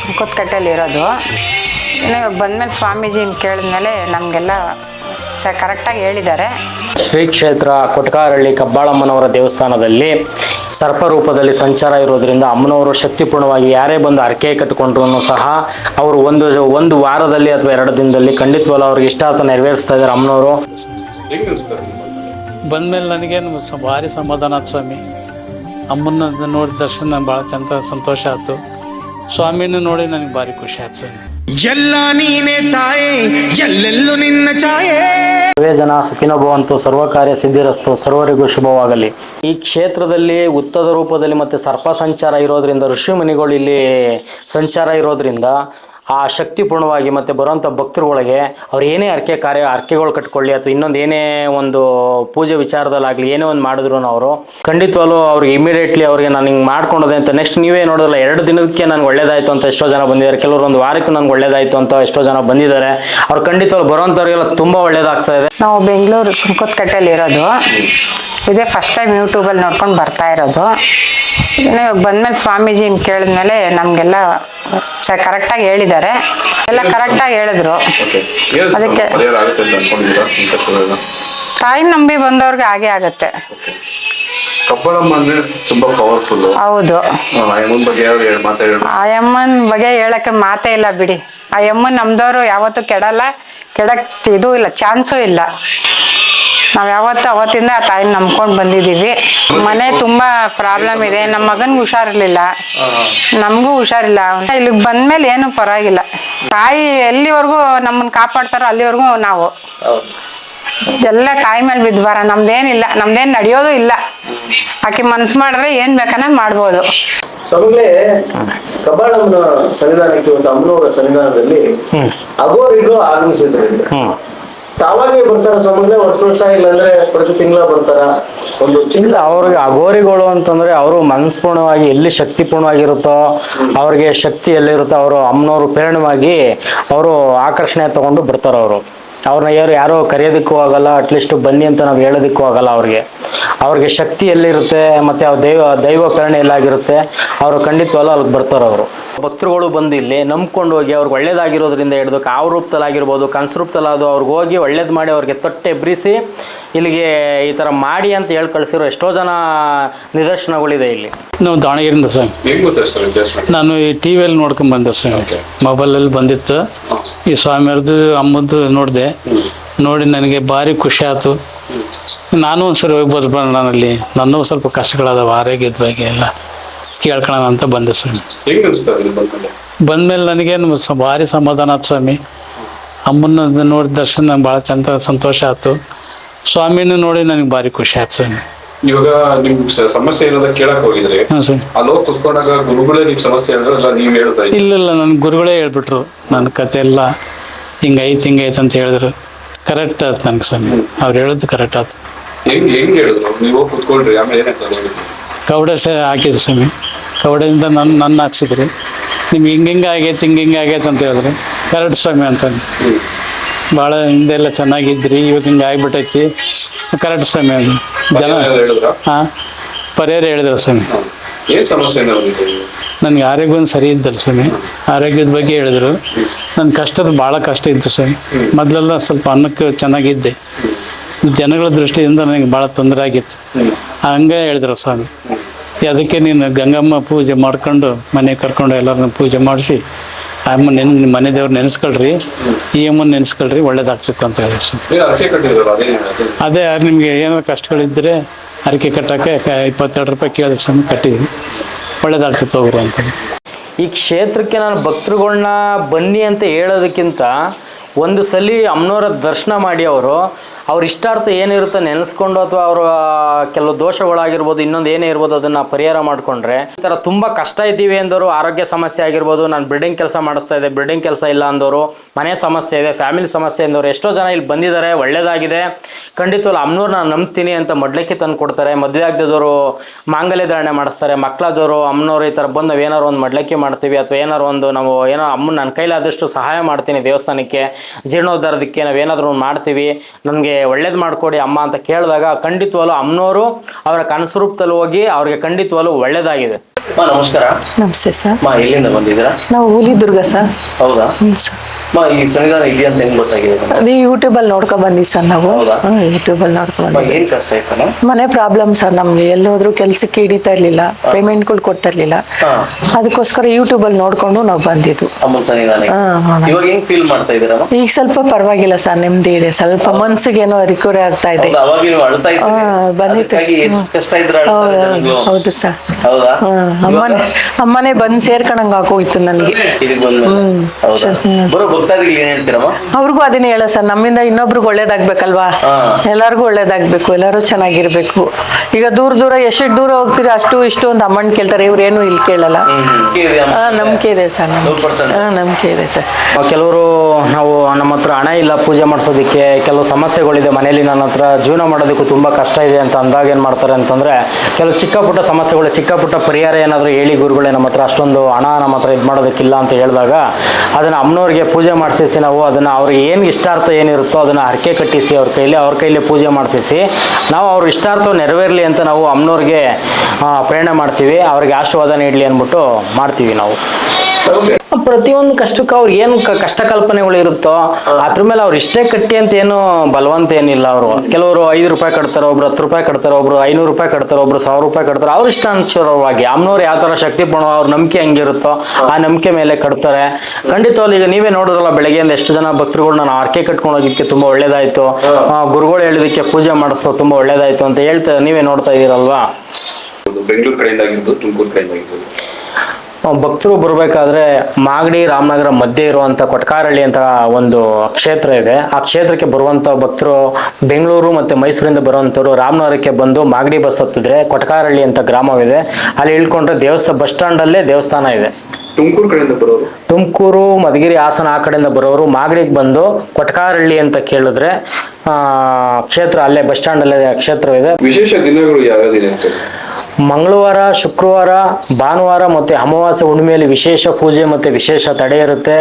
ಇನ್ನು ಇವಾಗ ಬಂದಮೇಲೆ ಸ್ವಾಮೀಜಿನ ಕೇಳಿದ್ಮೇಲೆ ನಮಗೆಲ್ಲ ಸ ಕರೆಕ್ಟಾಗಿ ಹೇಳಿದ್ದಾರೆ. ಶ್ರೀ ಕ್ಷೇತ್ರ ಕೊಟ್ಕಾರಳ್ಳಿ ಕಬ್ಬಾಳಮ್ಮನವರ ದೇವಸ್ಥಾನದಲ್ಲಿ ಸರ್ಪರೂಪದಲ್ಲಿ ಸಂಚಾರ ಇರೋದ್ರಿಂದ ಅಮ್ಮನವರು ಶಕ್ತಿಪೂರ್ಣವಾಗಿ ಯಾರೇ ಬಂದು ಅರ್ಕೆ ಕಟ್ಟಿಕೊಂಡ್ರು ಸಹ ಅವರು ಒಂದು ಒಂದು ವಾರದಲ್ಲಿ ಅಥವಾ ಎರಡು ದಿನದಲ್ಲಿ ಖಂಡಿತವಲ್ಲ ಅವ್ರಿಗೆ ಇಷ್ಟ ಆತ ನೆರವೇರಿಸ್ತಾ ಇದ್ದಾರೆ ಅಮ್ಮನವರು. ಬಂದಮೇಲೆ ನನಗೇನು ಸ ಭಾರಿ ಸಮಾಧಾನ ಆಯ್ತು ಸ್ವಾಮಿ. ಅಮ್ಮನ ನೋಡಿದ ದರ್ಶನ ಭಾಳ ಚಂದ ಸಂತೋಷ ಆಯ್ತು. ಸ್ವಾಮಿನ ನೋಡಿ ನನಗೆ ಭಾರಿ ಖುಷಿ ಆಯ್ತು ಎಲ್ಲ ನೀನೆ ತಾಯಿ ಎಲ್ಲೆಲ್ಲೂ ನಿನ್ನ ಛಾಯೆ. ಸರ್ವೇ ಜನ ಸುಖಿನ ಭವಂತು ಸರ್ವ ಕಾರ್ಯ ಸಿದ್ಧಿರಸ್ತು ಸರ್ವರಿಗೂ ಶುಭವಾಗಲಿ. ಈ ಕ್ಷೇತ್ರದಲ್ಲಿ ಉತ್ತದ ರೂಪದಲ್ಲಿ ಮತ್ತೆ ಸರ್ಪ ಸಂಚಾರ ಇರೋದ್ರಿಂದ ಋಷಿ ಮುನಿಗಳು ಇಲ್ಲಿ ಸಂಚಾರ ಇರೋದ್ರಿಂದ ಆ ಶಕ್ತಿಪೂರ್ಣವಾಗಿ ಮತ್ತೆ ಬರುವಂಥ ಭಕ್ತರುಗಳಿಗೆ ಅವ್ರು ಏನೇ ಅರ್ಕೆ ಕಾರ್ಯ ಅರ್ಕೆಗಳು ಕಟ್ಕೊಳ್ಳಿ ಅಥವಾ ಇನ್ನೊಂದು ಏನೇ ಒಂದು ಪೂಜೆ ವಿಚಾರದಲ್ಲಾಗಲಿ ಏನೇ ಒಂದು ಮಾಡಿದ್ರು ಅವರು, ಖಂಡಿತವಾಗ್ಲೂ ಅವ್ರಿಗೆ ಇಮಿಡಿಯೇಟ್ಲಿ ಅವ್ರಿಗೆ ನಾನು ಹಿಂಗೆ ಮಾಡ್ಕೊಂಡೋದೆ ಅಂತ ನೆಕ್ಸ್ಟ್ ನೀವೇ ನೋಡೋದಲ್ಲ, ಎರಡು ದಿನಕ್ಕೆ ನನಗೆ ಒಳ್ಳೇದಾಯಿತು ಅಂತ ಎಷ್ಟೋ ಜನ ಬಂದಿದ್ದಾರೆ, ಕೆಲವರು ಒಂದು ವಾರಕ್ಕೂ ನನಗೆ ಒಳ್ಳೇದಾಯ್ತು ಅಂತ ಎಷ್ಟೋ ಜನ ಬಂದಿದ್ದಾರೆ, ಅವ್ರು ಖಂಡಿತವಾಗ್ಲೂ ಬರೋಂಥವ್ರಿಗೆಲ್ಲ ತುಂಬ ಒಳ್ಳೇದಾಗ್ತಾ ಇದೆ. ನಾವು ಬೆಂಗಳೂರು ಸುಂಕದಕಟ್ಟೆಯಲ್ಲಿ ಇರೋದು ಇದೇ ಫಸ್ಟ್ ಟೈಮ್ ಯೂಟ್ಯೂಬಲ್ಲಿ ನೋಡ್ಕೊಂಡು ಬರ್ತಾ ಇರೋದು. ಇವಾಗ ಸ್ವಾಮೀಜಿ ಸ್ವಾಮೀಜಿನ ಕೇಳಿದ್ಮೇಲೆ ನಮಗೆಲ್ಲ ಕರೆಕ್ಟಾಗಿ ಹೇಳಿದ್ದಾರೆ. ಎಲ್ಲ ಕರೆಕ್ಟಾಗಿ ಹೇಳಿದ್ರು. ಅದಕ್ಕೆ ತಾಯಿ ನಂಬಿ ಬಂದವ್ರಿಗೆ ಹಾಗೆ ಆಗುತ್ತೆ. ಕಬ್ಬಳಮ್ಮ ಅಂದ್ರೆ ತುಂಬಾ ಪವರ್ಫುಲ್ ಹೌದು. ಬಗ್ಗೆ ಆ ಯಮ್ಮನ ಬಗ್ಗೆ ಹೇಳಕ್ಕೆ ಮಾತೇ ಇಲ್ಲ ಬಿಡಿ. ಆ ಯಮ್ಮನ್ ನಮ್ದವ್ರು ಯಾವತ್ತೂ ಕೆಡಲ್ಲ ಕೆಡಕ್ ಇದು ಇಲ್ಲ ಚಾನ್ಸು ಇಲ್ಲ. ನಾವು ಯಾವತ್ತೂ ಅವತ್ತಿಂದ ಆ ತಾಯಿನ ನಂಬ್ಕೊಂಡ್ ಬಂದಿದೀವಿ ಮನೆ ತುಂಬಾ ಪ್ರಾಬ್ಲಮ್ ಇದೆ. ನಮ್ಮ ಮಗನ್ಗೆ ಹುಷಾರಿರ್ಲಿಲ್ಲ. ನಮಗೂ ಹುಷಾರಿಲ್ಲ. ಇಲ್ಲಿಗೆ ಬಂದ್ಮೇಲೆ ಏನು ಪರವಾಗಿಲ್ಲ. ತಾಯಿ ಎಲ್ಲಿವರೆಗೂ ನಮ್ಮನ್ನ ಕಾಪಾಡ್ತಾರೋ ಅಲ್ಲಿವರೆಗೂ ನಾವು. ಎಲ್ಲ ತಾಯಿ ಮೇಲೆ ಬಿದ್ವಾರ ನಮ್ದೇನಿಲ್ಲ. ನಮ್ದೇನ್ ನಡೆಯೋದು ಇಲ್ಲ. ಆಕೆ ಮನ್ಸು ಮಾಡಿದ್ರೆ ಏನ್ ಬೇಕಾನ ಮಾಡ್ಬೋದು. ಸ್ವಾಮಿಗಳೇ ಕಬ್ಬಾಳಮ್ಮನ ಸನ್ನಿಧಾನಕ್ಕೆ ಒಂದು ಅಮ್ಮನವರ ಸನ್ನಿಧಾನದಲ್ಲಿ ಅಗೋರಿಗೂ ಆಗಮಿಸಿದ್ರಿಂದ ತಾವಾಗೆ ಬರ್ತಾರ ಸ್ವಾಮಿಗಳೇ ವರ್ಷ ವರ್ಷ ಇಲ್ಲಾಂದ್ರೆ ಪ್ರತಿ ತಿಂಗಳ ಬರ್ತಾರ ಇಲ್ಲ, ಅವ್ರಿಗೆ ಅಗೋರಿಗಳು ಅಂತಂದ್ರೆ ಅವರು ಮನಸ್ಪೂರ್ಣವಾಗಿ ಎಲ್ಲಿ ಶಕ್ತಿಪೂರ್ಣವಾಗಿರುತ್ತೋ, ಅವ್ರಿಗೆ ಶಕ್ತಿ ಎಲ್ಲಿರುತ್ತೋ, ಅವರು ಅಮ್ಮನವರು ಪ್ರೇರಣವಾಗಿ ಅವರು ಆಕರ್ಷಣೆ ತಗೊಂಡು ಬರ್ತಾರೆ ಅವರು. ಅವ್ರನ್ನ ಯಾರು ಯಾರೋ ಕರೆಯೋದಕ್ಕೂ ಆಗಲ್ಲ ಅಟ್ಲೀಸ್ಟ್ ಬನ್ನಿ ಅಂತ ನಾವು ಹೇಳೋದಕ್ಕೂ ಆಗಲ್ಲ ಅವ್ರಿಗೆ. ಅವ್ರಿಗೆ ಶಕ್ತಿ ಎಲ್ಲಿರುತ್ತೆ, ಮತ್ತೆ ಅವ್ರ ದೈವ ದೈವ ಪ್ರೇರಣೆ ಎಲ್ಲಾಗಿರುತ್ತೆ, ಅವರು ಖಂಡಿತವಲ್ಲ ಅಲ್ಲಿಗೆ ಬರ್ತಾರೆ ಅವರು. ಭಕ್ತರುಗಳು ಬಂದು ಇಲ್ಲಿ ನಂಬ್ಕೊಂಡು ಹೋಗಿ ಅವ್ರಿಗೆ ಒಳ್ಳೇದಾಗಿರೋದ್ರಿಂದ ಹಿಡಿದು ಕಾವು ರೂಪದಲ್ಲಾಗಿರ್ಬೋದು ಕನಸು ರೂಪದಲ್ಲಾದು ಅವ್ರಿಗೆ ಹೋಗಿ ಒಳ್ಳೇದು ಮಾಡಿ ಅವ್ರಿಗೆ ತೊಟ್ಟೆ ಎಬ್ರಿಸಿ ಇಲ್ಲಿಗೆ ಈ ಥರ ಮಾಡಿ ಅಂತ ಹೇಳಿ ಕಳಿಸಿರೋ ಎಷ್ಟೋ ಜನ ನಿದರ್ಶನಗಳಿದೆ ಇಲ್ಲಿ. ನಾವು ದಾವಣಗೆರೆಯಿಂದ ಸ್ವಾಮಿ ಹೆಂಗ್ ನಾನು ಈ ಟಿ ವಿಯಲ್ಲಿ ನೋಡ್ಕೊಂಡ್ ಬಂದೆ ಸ್ವಾಮಿ ಮೊಬೈಲಲ್ಲಿ ಬಂದಿತ್ತು. ಈ ಸ್ವಾಮಿಯವ್ರದ್ದು ಅಮ್ಮದ್ದು ನೋಡಿದೆ. ನೋಡಿ ನನಗೆ ಭಾರಿ ಖುಷಿ ಆಯಿತು. ನಾನು ಒಂದ್ಸರಿ ಹೋಗ್ಬೋದು ಅಲ್ಲಿ ನನ್ನೂ ಸ್ವಲ್ಪ ಕಷ್ಟಗಳದಾವ ಆರೋಗ್ಯದ ಬಗ್ಗೆ ಎಲ್ಲ. ಕೇಳ್ಕೊಳ್ಳೋಣ ಅಂತ ಬಂದೆ ಸ್ವಾಮಿ. ಬಂದಮೇಲೆ ನನಗೇನು ಭಾರಿ ಸಮಾಧಾನ ಆಯ್ತು ಸ್ವಾಮಿ. ಅಮ್ಮನ ನೋಡಿ ದರ್ಶನ ನಂಗೆ ಭಾಳ ಚಂದ ಸಂತೋಷ ಆಯ್ತು. ಸ್ವಾಮಿನ ನೋಡಿ ನನಗೆ ಭಾರಿ ಖುಷಿ ಆಯ್ತು ಸ್ವಾಮಿ. ಇವಾಗ ನಿಮ್ಗೆ ಸಮಸ್ಯೆ ಏನಾದ್ರು ಕೇಳಕ್ ಹೋಗಿದ್ರೆ ಅಲ್ಲಿ ಹೋಗಿ ಕುತ್ಕೊಂಡಾಗ ಗುರುಗಳೇ ನಿಮ್ ಸಮಸ್ಯೆ ಹೇಳಿದ್ರೆ ಇಲ್ಲ ನೀವ್ ಹೇಳ್ತಾ ಇಲ್ಲ ಇಲ್ಲ ನನ್ನ ಗುರುಗಳೇ ಹೇಳ್ಬಿಟ್ರು. ನನ್ನ ಕತೆ ಎಲ್ಲ ಹಿಂಗೈತೆ ಹಿಂಗೈತೆ ಅಂತ ಹೇಳಿದ್ರು. ಕರೆಕ್ಟ್ ಆಯ್ತು ನನಗೆ ಸ್ವಾಮಿ. ಅವ್ರು ಹೇಳಿದ್ದು ಕರೆಕ್ಟ್ ಆಯ್ತು. ಹೆಂಗ್ ಹೆಂಗ್ ಹೇಳಿದ್ರು? ನೀವು ಹೋಗಿ ಕುತ್ಕೊಳ್ರಿ ಆಮೇಲೆ ಏನಾಯ್ತು ಕವಡೆ ಸಹ ಹಾಕಿದ್ರು ಸ್ವಾಮಿ. ಕವಡೆಯಿಂದ ನನ್ನ ನನ್ನ ಹಾಕ್ಸಿದ್ರಿ. ನಿಮ್ಗೆ ಹಿಂಗೆ ಹಿಂಗೆ ಆಗೈತೆ ಹಿಂಗೆ ಹಿಂಗೆ ಆಗೈತೆ ಅಂತ ಹೇಳಿದ್ರೆ. ಕರೆಕ್ಟ್ ಸ್ವಾಮಿ ಅಂತಂದು ಭಾಳ ಹಿಂದೆಲ್ಲ ಚೆನ್ನಾಗಿದ್ರಿ ಇವಾಗ ಹಿಂಗೆ ಆಗಿಬಿಟ್ಟೈತಿ ಕರೆಕ್ಟ್ ಸ್ವಾಮಿ ಅದು ಜನ ಹಾಂ ಪರಿಹಾರ ಹೇಳಿದ್ರು ಸ್ವಾಮಿ. ನನಗೆ ಆರೋಗ್ಯ ಒಂದು ಸರಿ ಇದ್ದಲ್ಲ ಸ್ವಾಮಿ. ಆರೋಗ್ಯದ ಬಗ್ಗೆ ಹೇಳಿದ್ರು. ನನ್ನ ಕಷ್ಟದ ಭಾಳ ಕಷ್ಟ ಇತ್ತು ಸ್ವಾಮಿ. ಮೊದಲೆಲ್ಲ ಸ್ವಲ್ಪ ಅನ್ನಕ್ಕೆ ಚೆನ್ನಾಗಿದ್ದೆ. ಜನಗಳ ದೃಷ್ಟಿಯಿಂದ ನನಗೆ ಭಾಳ ತೊಂದರೆ ಆಗಿತ್ತು. ಹಂಗೆ ಹೇಳಿದ್ರು ಸ್ವಾಮಿ. ಅದಕ್ಕೆ ನೀನು ಗಂಗಮ್ಮ ಪೂಜೆ ಮಾಡ್ಕೊಂಡು ಮನೆಗೆ ಕರ್ಕೊಂಡು ಎಲ್ಲರನ್ನ ಪೂಜೆ ಮಾಡಿಸಿ ಅಮ್ಮ ನೆನ್ ಮನೆ ದೇವ್ರು ನೆನೆಸ್ಕೊಳ್ರಿ ಈ ಅಮ್ಮನ ನೆನೆಸ್ಕೊಳ್ರಿ ಒಳ್ಳೇದಾಗ್ತಿತ್ತು ಅಂತ ಹೇಳಿ ಅದೇ ನಿಮಗೆ ಏನಾದ್ರು ಕಷ್ಟಗಳಿದ್ದರೆ ಅರಿಕೆ ಕಟ್ಟಕ್ಕೆ ಇಪ್ಪತ್ತೆರಡು ರೂಪಾಯಿ ಕೇಳಿದ್ರೆ ಸಮ ಕಟ್ಟಿದ್ವಿ. ಒಳ್ಳೇದಾಗ್ತಿತ್ತು ಹೋಗ್ರಿ ಅಂತ ಈ ಕ್ಷೇತ್ರಕ್ಕೆ ನಾನು ಭಕ್ತೃಗಳನ್ನ ಬನ್ನಿ ಅಂತ ಹೇಳೋದಕ್ಕಿಂತ ಒಂದು ಸಲ ಅಮ್ಮನವರ ದರ್ಶನ ಮಾಡಿ ಅವರು ಅವ್ರ ಇಷ್ಟಾರ್ಥ ಏನಿರುತ್ತೆ ನೆನೆಸ್ಕೊಂಡು ಅಥವಾ ಅವರ ಕೆಲವು ದೋಷಗಳಾಗಿರ್ಬೋದು, ಇನ್ನೊಂದು ಏನೇ ಇರ್ಬೋದು, ಅದನ್ನು ಪರಿಹಾರ ಮಾಡಿಕೊಂಡ್ರೆ, ಈ ಥರ ತುಂಬ ಕಷ್ಟ ಇದ್ದೀವಿ ಅಂದವರು ಆರೋಗ್ಯ ಸಮಸ್ಯೆ ಆಗಿರ್ಬೋದು, ನಾನು ಬಿಲ್ಡಿಂಗ್ ಕೆಲಸ ಮಾಡಿಸ್ತಾ ಇದೆ ಬಿಲ್ಡಿಂಗ್ ಕೆಲಸ ಇಲ್ಲ ಅಂದವರು ಮನೆ ಸಮಸ್ಯೆ ಇದೆ ಫ್ಯಾಮಿಲಿ ಸಮಸ್ಯೆ ಅಂದವರು ಎಷ್ಟೋ ಜನ ಇಲ್ಲಿ ಬಂದಿದ್ದಾರೆ ಒಳ್ಳೆಯದಾಗಿದೆ ಖಂಡಿತವಲ್ಲ ಅಮ್ಮನವ್ರು ನಾನು ನಂಬ್ತೀನಿ ಅಂತ ಮಡ್ಲಕ್ಕಿ ತಂದು ಕೊಡ್ತಾರೆ, ಮದುವೆ ಆಗದವರು ಮಾಂಗಲ್ಯ ಧಾರಣೆ ಮಾಡಿಸ್ತಾರೆ ಮಕ್ಕಳಾದವರು ಅಮ್ಮನವರು ಈ ಥರ ಬಂದು ಏನಾರು ಒಂದು ಮಡ್ಲಕ್ಕೆ ಮಾಡ್ತೀವಿ, ಅಥವಾ ಏನಾರು ಒಂದು ನಾವು ಏನೋ ಅಮ್ಮನ ನನ್ನ ಕೈಲಾದಷ್ಟು ಸಹಾಯ ಮಾಡ್ತೀನಿ ದೇವಸ್ಥಾನಕ್ಕೆ, ಜೀರ್ಣೋದ್ಧಾರದಕ್ಕೆ ನಾವು ಏನಾದರೂ ಒಂದು ಮಾಡ್ತೀವಿ ನಮಗೆ ಒಳ್ಳೇದು ಮಾಡಿಕೊಡಿ ಅಮ್ಮ ಅಂತ ಕೇಳಿದಾಗ ಖಂಡಿತವಾಗ್ಲೂ ಅಮ್ಮನವರು ಅವರ ಕನಸು ರೂಪದಲ್ಲಿ ಹೋಗಿ ಅವ್ರಿಗೆ ಖಂಡಿತವಾಗ್ಲೂ ಒಳ್ಳೇದಾಗಿದೆ. ಮಾ ನಮಸ್ಕಾರ. ನಮಸ್ತೆ ಸರ್. ಎಲ್ಲಿಂದ ಬಂದಿದ್ದೀರಾ? ನಾವು ಹುಲಿದುರ್ಗ ಸರ್. ಹೌದಾ? ಹ್ಞೂ ಸರ್. ಮಾ ಈ ಸಂವಿಧಾನ ಇದೆಯಾ ಅಂತ ಹೆಂಗ್ ಗೊತ್ತಾಗಿದೆ? ಅದೇ ಯೂಟ್ಯೂಬಲ್ಲಿ ನೋಡ್ಕೊ ಬನ್ನಿ ಸರ್ ನಾವು. ಹೌದಾ? ಯೂಟ್ಯೂಬ್ ನೋಡ್ಕೊಂಡ್ ಮಾ ಬಂದ್ವಿ. ಏನ್ ಕಷ್ಟ ಆಯ್ತಾನ ಮನೆ ಪ್ರಾಬ್ಲಮ್ ಸರ್ ನಮ್ಗೆ. ಎಲ್ಲೋದ್ರೂ ಕೆಲ್ಸಕ್ಕೆ ಹಿಡಿತಾ ಇರ್ಲಿಲ್ಲ. ಪೇಮೆಂಟ್ಗಳು ಕೊಟ್ಟಿರ್ಲಿಲ್ಲ. ಹಾ. ಅದಕ್ಕೋಸ್ಕರ ಯೂಟ್ಯೂಬಲ್ಲಿ ನೋಡ್ಕೊಂಡು ನಾವು ಬಂದಿದ್ದು. ಅಮ್ಮನ ಸಂವಿಧಾನ ಹಾ, ಹಾ. ಇವಾಗ ಹೆಂಗ್ ಫೀಲ್ ಮಾಡ್ತಾ ಈಗ ಸ್ವಲ್ಪ ಪರವಾಗಿಲ್ಲ ಸರ್ ನೆಮ್ಮದಿ ಇದೆ. ಸ್ವಲ್ಪ ಮನ್ಸಿಗೆ ಏನೋ ರಿಕವರಿ ಆಗ್ತಾ ಇದೆ. ಹೌದಾ ಅವಾಗ ನೀವು ಅಳ್ತಾ ಇದ್ದೀರಿ. ಹಾ, ಬಂದಿತ್ತು. ಎಷ್ಟು ಕಷ್ಟ ಇದ್ರೆ ಹೌದು ಸರ್. ಹೌದಾ? ಅಮ್ಮನೇ ಅಮ್ಮನೇ ಬಂದು ಸೇರ್ಕೊಂಡಂಗೆ ಆಗೋಯ್ತು ನನಗೆ. ಇದಕ್ಕೆ ಬಂದ್ಮೇಲೆ. ಹೌದಾ? ಬರೋ ಭಕ್ತಾದಿಗಳು ಏನ್ ಹೇಳ್ತೀರಮ್ಮ? ಅವ್ರಿಗೂ ಅದನ್ನೇ ಹೇಳೋ ಸರ್ ನಮ್ಮಿಂದ ಇನ್ನೊಬ್ರಿಗೆ ಒಳ್ಳೇದಾಗ್ಬೇಕಲ್ವಾ? ಹಾ. ಎಲ್ಲರಿಗೂ ಒಳ್ಳೇದಾಗ್ಬೇಕು ಎಲ್ಲರೂ ಚೆನ್ನಾಗಿರ್ಬೇಕು. ಈಗ ದೂರ ದೂರ ಎಷ್ಟು ದೂರ ಹೋಗ್ತೀರಿ ಅಷ್ಟು ಇಷ್ಟು ಅಂತ ಅಮೌಂಟ್ ಕೇಳ್ತಾರೆ ಇವ್ರು ಏನು ಇಲ್ಲಿ ಕೇಳಲ್ಲ. ಹಾ ನಂಬಿಕೆ ಇದೆ ಸರ್ ನೂರು ಹಾ ನಂಬಿಕೆ ಇದೆ ಸರ್. ಕೆಲವರು ನಾವು ನಮ್ಮ ಹತ್ರ ಹಣ ಇಲ್ಲ ಪೂಜೆ ಮಾಡಿಸೋದಕ್ಕೆ ಕೆಲವು ಸಮಸ್ಯೆಗಳಿದೆ ಮನೇಲಿ ನನ್ನ ಹತ್ರ ಜೀವನ ಮಾಡೋದಕ್ಕೂ ತುಂಬ ಕಷ್ಟ ಇದೆ ಅಂತ ಅಂದಾಗ ಏನು ಮಾಡ್ತಾರೆ ಅಂತಂದ್ರೆ ಕೆಲವು ಚಿಕ್ಕ ಪುಟ್ಟ ಸಮಸ್ಯೆಗಳು ಚಿಕ್ಕ ಪುಟ್ಟ ಪರಿಹಾರ ಏನಾದರೂ ಹೇಳಿ ಗುರುಗಳೇ, ನಮ್ಮ ಹತ್ರ ಅಷ್ಟೊಂದು ಹಣ ನಮ್ಮ ಹತ್ರ ಇದು ಮಾಡೋದಕ್ಕಿಲ್ಲ ಅಂತ ಹೇಳಿದಾಗ ಅದನ್ನು ಅಮ್ಮನವ್ರಿಗೆ ಪೂಜೆ ಮಾಡಿಸಿ ನಾವು ಅದನ್ನು ಅವ್ರಿಗೆ ಏನು ಇಷ್ಟಾರ್ಥ ಏನಿರುತ್ತೋ ಅದನ್ನು ಹರಕೆ ಕಟ್ಟಿಸಿ ಅವ್ರ ಕೈಲಿ ಅವ್ರ ಕೈಲಿ ಪೂಜೆ ಮಾಡಿಸಿ ನಾವು ಅವ್ರ ಇಷ್ಟಾರ್ಥ ನೆರವೇರಲಿ ಅಂತ ನಾವು ಅಮ್ಮನವ್ರಿಗೆ ಪ್ರೇರಣೆ ಮಾಡ್ತೀವಿ, ಅವ್ರಿಗೆ ಆಶೀರ್ವಾದ ನೀಡಲಿ ಅಂದ್ಬಿಟ್ಟು ಮಾಡ್ತೀವಿ ನಾವು. ಪ್ರತಿಯೊಂದು ಕಷ್ಟಕ್ಕೆ ಅವ್ರಿಗೆ ಏನು ಕಷ್ಟ ಕಲ್ಪನೆಗಳು ಇರುತ್ತೋ ಅದ್ರ ಮೇಲೆ ಅವ್ರು ಇಷ್ಟೇ ಕಟ್ಟಿ ಅಂತ ಏನು ಬಲವಂತ ಏನಿಲ್ಲ ಅವರು. ಕೆಲವರು ಐದು ರೂಪಾಯಿ ಕಟ್ತಾರೆ, ಒಬ್ರು ಹತ್ತು ರೂಪಾಯಿ ಕಟ್ತಾರೆ, ಒಬ್ರು ಐನೂರು ರೂಪಾಯಿ ಕಟ್ತಾರೆ, ಒಬ್ರು ಸಾವಿರ ರೂಪಾಯಿ ಕಟ್ತಾರೆ, ಅವ್ರ ಇಷ್ಟ ಅನುಸಾರವಾಗಿ ಅಮ್ಮನವ್ರು ಯಾವ ತರ ಶಕ್ತಿ ಪಣ ಅವ್ರ ನಂಬಿಕೆ ಹೆಂಗಿರುತ್ತೋ ಆ ನಂಬಿಕೆ ಮೇಲೆ ಕಟ್ತಾರೆ. ಖಂಡಿತವಾಗ್ಲೂ ಈಗ ನೀವೇ ನೋಡಿದ್ರಲ್ಲ, ಬೆಳಗ್ಗೆಯಿಂದ ಎಷ್ಟು ಜನ ಭಕ್ತರುಗಳು ನಾನು ಆರ್ಕೆ ಕಟ್ಕೊಂಡು ಹೋಗಿದ್ದಕ್ಕೆ ತುಂಬಾ ಒಳ್ಳೇದಾಯ್ತು. ಗುರುಗಳು ಹೇಳಿದಕ್ಕೆ ಪೂಜೆ ಮಾಡಿಸ್ತೋ ತುಂಬಾ ಒಳ್ಳೇದಾಯ್ತು ಅಂತ ಹೇಳ್ತಾ ನೀವೇ ನೋಡ್ತಾ ಇದೀರಲ್ವಾ ಬೆಂಗಳೂರು ಕಡೆಯಿಂದ ಆಗಿರ್ಬೋದು ತುಮಕೂರು ಕಡೆಯಿಂದ ಆಗಿರ್ಬೋದು ಭಕ್ತರು ಬರಬೇಕಾದ್ರೆ ಮಾಗಡಿ ರಾಮನಗರ ಮಧ್ಯೆ ಇರುವಂತ ಕೊಟ್ಕಾರಳ್ಳಿ ಅಂತ ಒಂದು ಕ್ಷೇತ್ರ ಇದೆ. ಆ ಕ್ಷೇತ್ರಕ್ಕೆ ಬರುವಂತ ಭಕ್ತರು ಬೆಂಗಳೂರು ಮತ್ತೆ ಮೈಸೂರಿಂದ ಬರುವಂತವ್ರು ರಾಮನಗರಕ್ಕೆ ಬಂದು ಮಾಗಡಿ ಬಸ್ ಹತ್ತಿದ್ರೆ ಕೊಟ್ಕಾರಳ್ಳಿ ಅಂತ ಗ್ರಾಮವಿದೆ. ಅಲ್ಲಿ ಇಳ್ಕೊಂಡ್ರೆ ದೇವಸ್ಥಾನ ಬಸ್ ಸ್ಟ್ಯಾಂಡ್ ಅಲ್ಲೇ ದೇವಸ್ಥಾನ ಇದೆ. ತುಮಕೂರು ಕಡೆಯಿಂದ ಬರೋರು? ತುಮಕೂರು ಮಧುಗಿರಿ ಹಾಸನ ಆ ಕಡೆಯಿಂದ ಬರೋರು ಮಾಗಡಿಗೆ ಬಂದು ಕೊಟ್ಕಾರಳ್ಳಿ ಅಂತ ಕೇಳಿದ್ರೆ ಆ, ಕ್ಷೇತ್ರ ಅಲ್ಲೇ ಬಸ್ ಸ್ಟ್ಯಾಂಡ್ ಅಲ್ಲೇ ಕ್ಷೇತ್ರವಿದೆ. ವಿಶೇಷ ದಿನಗಳು ಅಂತ ಮಂಗಳವಾರ ಶುಕ್ರವಾರ ಭಾನುವಾರ ಮತ್ತೆ ಅಮಾವಾಸ್ಯೆ ಹುಣ್ಣಿಮೆಯಲ್ಲಿ ವಿಶೇಷ ಪೂಜೆ ಮತ್ತೆ ವಿಶೇಷ ತಡೆ ಇರುತ್ತೆ.